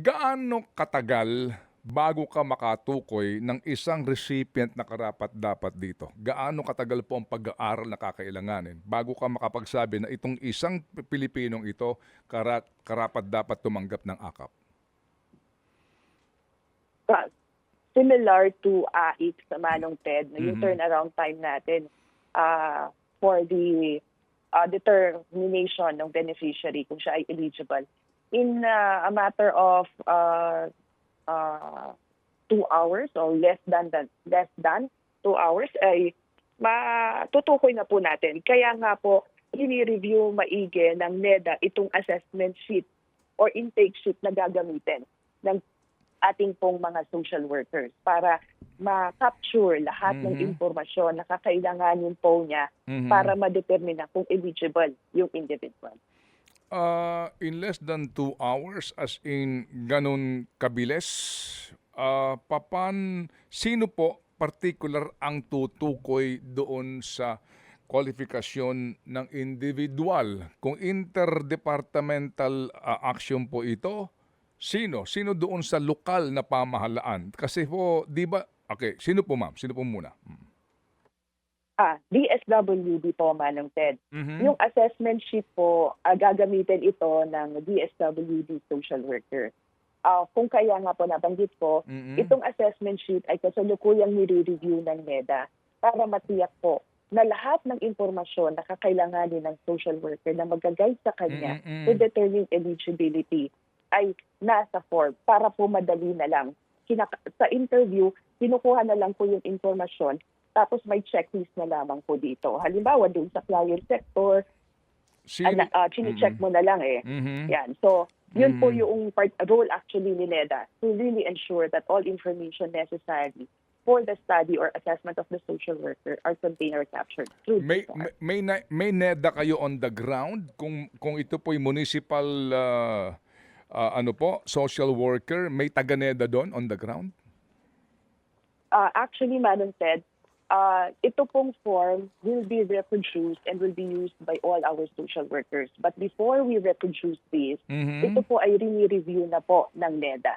gaano katagal bago ka makatukoy ng isang recipient na karapat dapat dito? Gaano katagal po ang pag-aaral na kakailanganin bago ka makapagsabi na itong isang Pilipinong ito kara- karapat dapat tumanggap ng akap? uh, similar to AIC sa Manong Ted, na yung turnaround time natin uh, for the uh, determination ng beneficiary kung siya ay eligible. In uh, a matter of uh, uh, two hours or less than, than less than two hours ay matutukoy na po natin. Kaya nga po, ini-review maigi ng NEDA itong assessment sheet or intake sheet na gagamitin ng ating pong mga social workers para ma-capture lahat ng Mhm. impormasyon na kakailanganin po niya Mhm. para ma-determine kung eligible yung individual. Uh, in less than two hours, as in ganun kabilis, uh, papan, sino po particular ang tutukoy doon sa kwalifikasyon ng individual? Kung interdepartmental uh, action po ito, sino? Sino doon sa lokal na pamahalaan? Kasi po, di ba, okay, sino po ma'am? Sino po muna? Mm. Ah, DSWD po, Manong Ted. Mhm. Yung assessment sheet po, ah, gagamitin ito ng DSWD social worker. Ah, kung kaya nga po nabanggit ko, Mhm. itong assessment sheet ay kasalukuyang nire-review ng NEDA para matiyak po na lahat ng impormasyon na kakailanganin ng social worker na magagay sa kanya Mm-mm. to determine eligibility ay nasa form para po madali na lang. Kinaka- sa interview, kinukuha na lang po yung informasyon tapos may checklist na lamang po dito. Halimbawa, dun sa client sector, Sino? ano, uh, chine-check mo na lang eh. Mhm. Yan. So, yun po Mm. yung part, role actually ni NEDA to really ensure that all information necessary for the study or assessment of the social worker are contained or captured through May may may, na- may NEDA kayo on the ground kung kung ito po municipal ah, ah, ano po social worker may taga NEDA doon on the ground uh, actually, Madam said, uh, ito pong form will be reproduced and will be used by all our social workers. But before we reproduce this, Mhm. ito po ay rini-review na po ng NEDA.